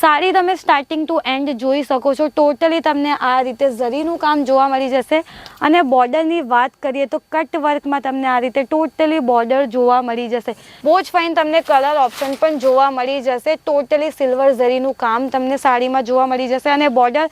સાડી તમે starting two and જોઈ શકો છો. ટોટલી તમને આ રીતે ઝરીનું કામ જોવા મળી જશે. અને બોર્ડરની વાત કરીએ તો કટ વર્કમાં તમને આ રીતે ટોટલી બોર્ડર જોવા મળી જશે. બહુ જ ફાઇન તમને કલર ઓપ્શન પણ જોવા મળી જશે. ટોટલી સિલ્વર ઝરીનું કામ તમને સાડીમાં જોવા મળી જશે. અને બોર્ડર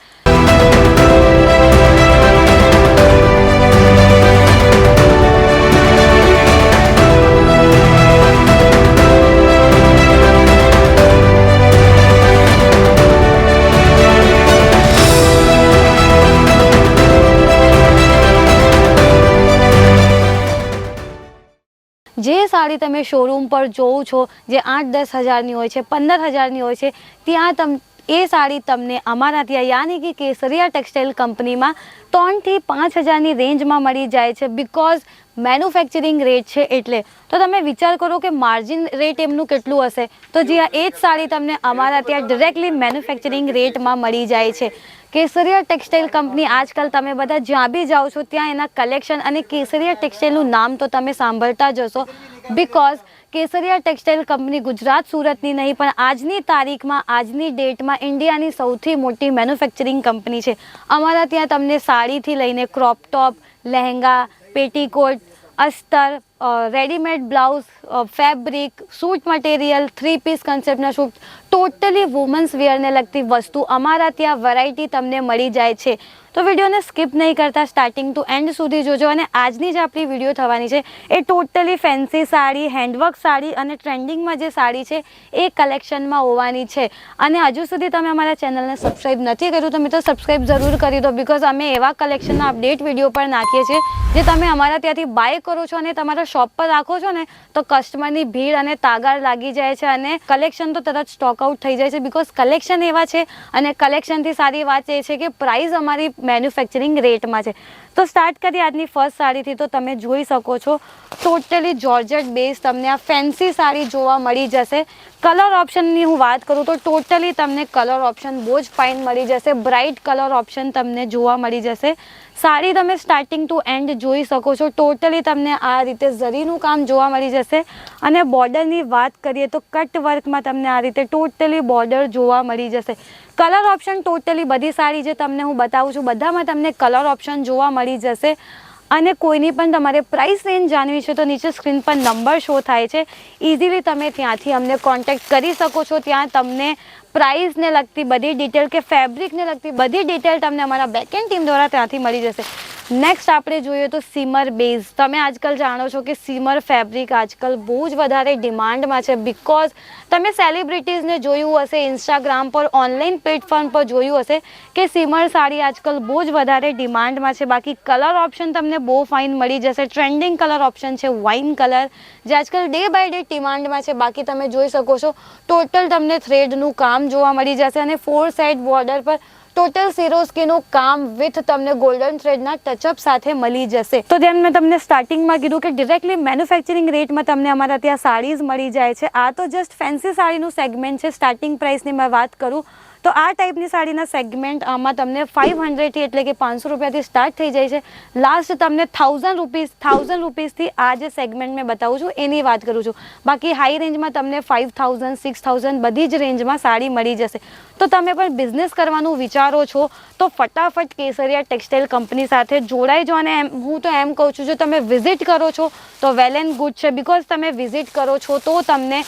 જે સાડી તમે શોરૂમ પર જોઉં છો, જે આઠ દસ હજારની હોય છે, પંદર હજારની હોય છે, ત્યાં તમ એ સાડી તમને અમારા ત્યાં યાની કે કેસરિયા ટેક્સટાઇલ કંપનીમાં ત્રણથી પાંચ હજારની રેન્જમાં મળી જાય છે બિકોઝ મેન્યુફેક્ચરિંગ રેટ છે એટલે. તો તમે વિચાર કરો કે માર્જિન રેટ એમનું કેટલું હશે? તો જે એ જ સાડી તમને અમારા ત્યાં ડિરેક્ટલી મેન્યુફેક્ચરિંગ રેટમાં મળી જાય છે. કેસરિયા ટેક્સટાઇલ કંપની આજકાલ તમે બધા જ્યાં બી જાઓ છો ત્યાં એના કલેક્શન અને કેસરિયા ટેક્સટાઇલનું નામ તો તમે સાંભળતા જ હશો. Because Kesariya textile company Gujarat, સુરતની નહીં, પણ આજની તારીખમાં, આજની ડેટમાં ઇન્ડિયાની સૌથી મોટી મેન્યુફેક્ચરિંગ કંપની છે. અમારા ત્યાં તમને સાડીથી લઈને crop top, lehenga, petticoat, અસ્તર readymade blouse fabric suit material three piece કન્સેપ્ટના suit totally women's વેરને લગતી વસ્તુ અમારા ત્યાં વેરાયટી તમને મળી જાય છે. તો વિડીયોને સ્કીપ નહીં કરતા સ્ટાર્ટિંગ ટુ એન્ડ સુધી જોજો અને આજની જે આપણી વીડિયો થવાની છે. એ totally fancy sari handwork sari અને ટ્રેન્ડિંગમાં જે સાડી છે, એ કલેક્શનમાં હોવાની છે. અને હજુ સુધી તમે અમારા ચેનલને સબસ્ક્રાઈબ નથી કર્યું તો મિત્રો સબસ્ક્રાઈબ જરૂર કરી દો બિકોઝ અમે એવા કલેક્શનના અપડેટ વીડિયો પર નાખીએ છીએ, જે તમે અમારા ત્યાંથી બાય કરો છો અને તમારા શોપ પર રાખો છો ને, તો કસ્ટમરની ભીડ અને તાગાર લાગી જાય છે અને કલેક્શન તો તરત સ્ટોક આઉટ થઈ જાય છે બિકોઝ કલેક્શન એવા છે અને કલેક્શનથી સારી વાત એ છે કે પ્રાઇસ અમારી મેન્યુફેક્ચરિંગ રેટમાં છે. તો સ્ટાર્ટ કરીએ આજની ફર્સ્ટ સાડીથી તો તમે જોઈ શકો છો ટોટલી જોર્જેટ બેઝ તમને આ ફેન્સી સાડી જોવા મળી જશે. કલર ઓપ્શનની હું વાત કરું તો ટોટલી તમને કલર ઓપ્શન બહુ જ ફાઇન મળી જશે. બ્રાઇટ કલર ઓપ્શન તમને જોવા મળી જશે. સાડી તમે સ્ટાર્ટિંગ ટુ એન્ડ જોઈ શકો છો. ટોટલી તમને આ રીતે ઝરીનું કામ જોવા મળી જશે. અને બોર્ડરની વાત કરીએ તો કટ વર્કમાં તમને આ રીતે ટોટલી બોર્ડર જોવા મળી જશે. કલર ઓપ્શન ટોટલી બધી સાડી જે તમને હું બતાવું છું, બધામાં તમને કલર ઓપ્શન જોવા મળી જશે. અને કોઈની પણ તમારે પ્રાઇસ રેન્જ જાણવી છે તો નીચે સ્ક્રીન પર નંબર શો થાય છે. ઇઝીલી તમે ત્યાંથી અમને કોન્ટેક્ટ કરી શકો છો. ત્યાં તમને પ્રાઇસને લગતી બધી ડિટેલ કે ફેબ્રિકને લગતી બધી ડિટેલ તમને અમારા બેકએન્ડ ટીમ દ્વારા ત્યાંથી મળી જશે. નેક્સ્ટ આપણે જોઈએ તો સીમર બેઝ તમે આજકાલ જાણો છો કે સીમર ફેબ્રિક આજકાલ બહુ જ વધારે ડિમાન્ડમાં છે બિકોઝ તમે સેલિબ્રિટીઝને જોયું હશે ઇન્સ્ટાગ્રામ પર ઓનલાઈન પ્લેટફોર્મ પર જોયું હશે કે સીમર સાડી આજકાલ બહુ જ વધારે ડિમાન્ડમાં છે. બાકી કલર ઓપ્શન તમને બહુ ફાઇન મળી જશે. ટ્રેન્ડિંગ કલર ઓપ્શન છે વાઇન કલર જે આજકાલ ડે બાય ડે ડિમાન્ડમાં છે. બાકી તમે જોઈ શકો છો ટોટલ તમને થ્રેડનું કામ જોવા મળી જશે અને ફોર સાઇડ બોર્ડર પર ટોટલ સિરોસ્કીનું કામ વિથ તમને ગોલ્ડન થ્રેડના ટચઅપ સાથે મળી જશે. તો જેમ મેં તમને સ્ટાર્ટિંગમાં કીધું કે ડિરેક્ટલી મેન્યુફેક્ચરિંગ રેટમાં તમને અમારા ત્યાં સાડીઝ મળી જાય છે. આ તો જસ્ટ ફેન્સી સાડીનું સેગમેન્ટ છે. સ્ટાર્ટિંગ પ્રાઇસની મેં વાત કરું. તો આ ટાઈપની સાડીના સેગમેન્ટ આમાં તમને ફાઇવ હંડ્રેડથી એટલે કે પાંચસો રૂપિયાથી સ્ટાર્ટ થઈ જાય છે. લાસ્ટ તમને થાઉઝન્ડ રૂપીસ થાઉઝન્ડ રૂપીસથી આ જે સેગમેન્ટ મેં બતાવું છું, એની વાત કરું છું. બાકી હાઈ રેન્જમાં તમને ફાઇવ થાઉઝન્ડ સિક્સ થાઉઝન્ડ બધી જ રેન્જમાં સાડી મળી જશે. તો તમે પણ બિઝનેસ કરવાનું વિચારો છો, તો ફટાફટ કેસરિયા ટેક્સટાઇલ કંપની સાથે જોડાઈ જો અને એમ, હું તો એમ કહું છું, જો તમે વિઝિટ કરો છો, તો વેલ એન્ડ ગુડ છે. બિકોઝ તમે વિઝિટ કરો છો, તો તમને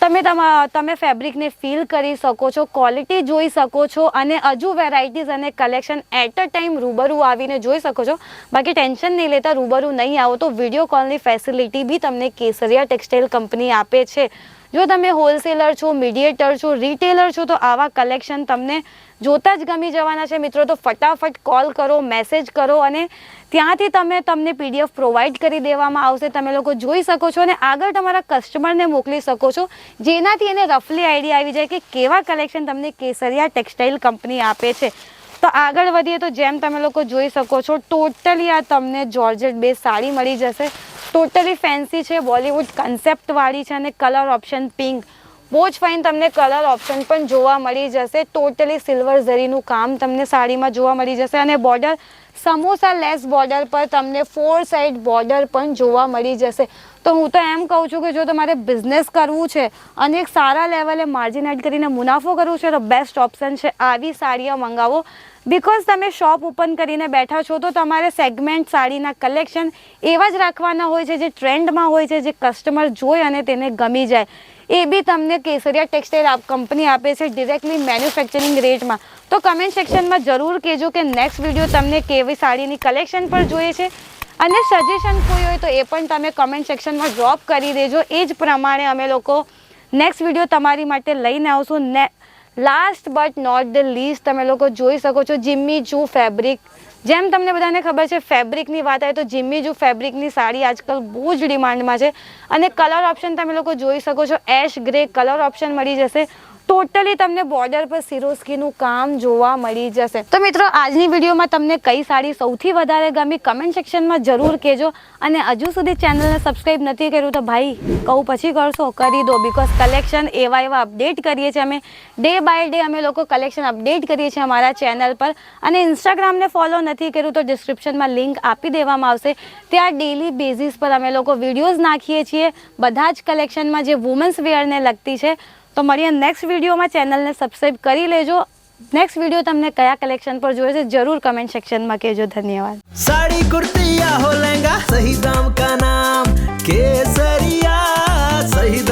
તમે તમા, તમે ફેબ્રિકને ફીલ કરી શકો છો, ક્વોલિટી જોઈ શકો છો અને હજુ વેરાયટીઝ અને કલેક્શન એટ અ ટાઈમ રૂબરૂ આવીને જોઈ શકો છો. બાકી ટેન્શન નહીં લેતા રૂબરૂ નહીં આવો તો વીડિયો કોલની ફેસિલિટી બી તમને કેસરિયા ટેક્સટાઇલ કંપની આપે છે. જો તમે હોલસેલર છો, મીડિયેટર છો, રિટેલર છો, તો આવા કલેક્શન તમને જોતા જ ગમી જવાના છે. મિત્રો, તો ફટાફટ કોલ કરો, મેસેજ કરો અને ત્યાંથી તમે તમને પીડીએફ પ્રોવાઈડ કરી દેવામાં આવશે. તમે લોકો જોઈ શકો છો અને આગળ તમારા કસ્ટમરને મોકલી શકો છો. જેનાથી એને રફલી આઈડિયા આવી જાય કે કેવા કલેક્શન તમને કેસરિયા ટેક્સટાઇલ કંપની આપે છે. તો આગળ વધીએ તો જેમ તમે લોકો જોઈ શકો છો ટોટલી આ તમને જોર્જેટ બેઝ સાડી મળી જશે. ટોટલી ફેન્સી છે બોલિવૂડ કન્સેપ્ટવાળી છે અને કલર ઓપ્શન પિંક બહુ જ ફાઇન તમને કલર ઓપ્શન પણ જોવા મળી જશે. ટોટલી સિલ્વર ઝરીનું કામ તમને સાડીમાં જોવા મળી જશે અને બોર્ડર સમોસા લેસ બોર્ડર પર તમને ફોર સાઇડ બોર્ડર પણ જોવા મળી જશે. તો હું તો એમ કહું છું કે જો તમારે બિઝનેસ કરવું છે અને એક સારા લેવલે માર્જિન એડ કરીને મુનાફો કરવું છે તો બેસ્ટ ઓપ્શન છે આવી સાડીઓ મંગાવો. બિકોઝ તમે શોપ ઓપન કરીને બેઠા છો તો તમારે સેગમેન્ટ સાડીના કલેક્શન એવા જ રાખવાના હોય છે જે ટ્રેન્ડમાં હોય છે જે કસ્ટમર જોઈ અને તેને ગમી જાય. એ બી તમને કેસરિયા ટેક્સટાઇલ કંપની આપે છે ડિરેક્ટલી મેન્યુફેક્ચરિંગ રેટમાં તો કમેન્ટ સેક્શનમાં જરૂર કહેજો કે નેક્સ્ટ વીડિયો તમને કેવી સાડીની કલેક્શન પર જોઈએ છે. અને સજેશન કોઈ હોય તો એ પણ તમે કમેન્ટ સેક્શનમાં ડ્રોપ કરી દેજો. એ જ પ્રમાણે અમે લોકો નેક્સ્ટ વીડિયો તમારી માટે લઈને આવશું. ને last but not the least તમે લોકો જોઈ શકો છો જિમ્મી ચૂ ફેબ્રિક જેમ તમને બધાને ખબર છે ફેબ્રિકની વાત આવે તો જીમ્મી જુ ફેબ્રિકની સાડી આજકાલ બહુ જ ડિમાન્ડમાં છે. અને કલર ઓપ્શન તમે લોકો જોઈ શકો છો એશ ગ્રે કલર ઓપ્શન મળી જશે. ટોટલી તમને બોર્ડર પર સિરોસ્કીનું કામ જોવા મળી જશે. તો મિત્રો, આજની વિડીયોમાં તમને કઈ સાડી સૌથી વધારે ગમી કમેન્ટ સેક્શનમાં જરૂર કહેજો. અને હજુ સુધી ચેનલને સબસ્ક્રાઈબ નથી કર્યું તો ભાઈ, કહું પછી કરશો, કરી દો. બિકોઝ કલેક્શન એવા એવા અપડેટ કરીએ છીએ અમે. ડે બાય ડે અમે લોકો કલેક્શન અપડેટ કરીએ છીએ અમારા ચેનલ પર. અને ઇન્સ્ટાગ્રામને ફોલો નથી કર્યું તો ડિસ્ક્રિપ્શનમાં લિંક આપી દેવામાં આવશે. ત્યાં ડેલી બેઝિસ પર અમે લોકો વિડીયોઝ નાખીએ છીએ. બધા જ કલેક્શનમાં જે વુમન્સ વેરને લગતી છે તો મળીએ નેક્સ્ટ વિડીયોમાં ચેનલને સબસ્ક્રાઈબ કરી લેજો. નેક્સ્ટ વીડિયો તમને કયા કલેક્શન પર જોયે છે જરૂર કમેન્ટ સેક્શનમાં કહેજો. ધન્યવાદ. સાડી, કુર્તિયા હો લહેંગા સહી દામ કા નામ, કેસરિયા, સહી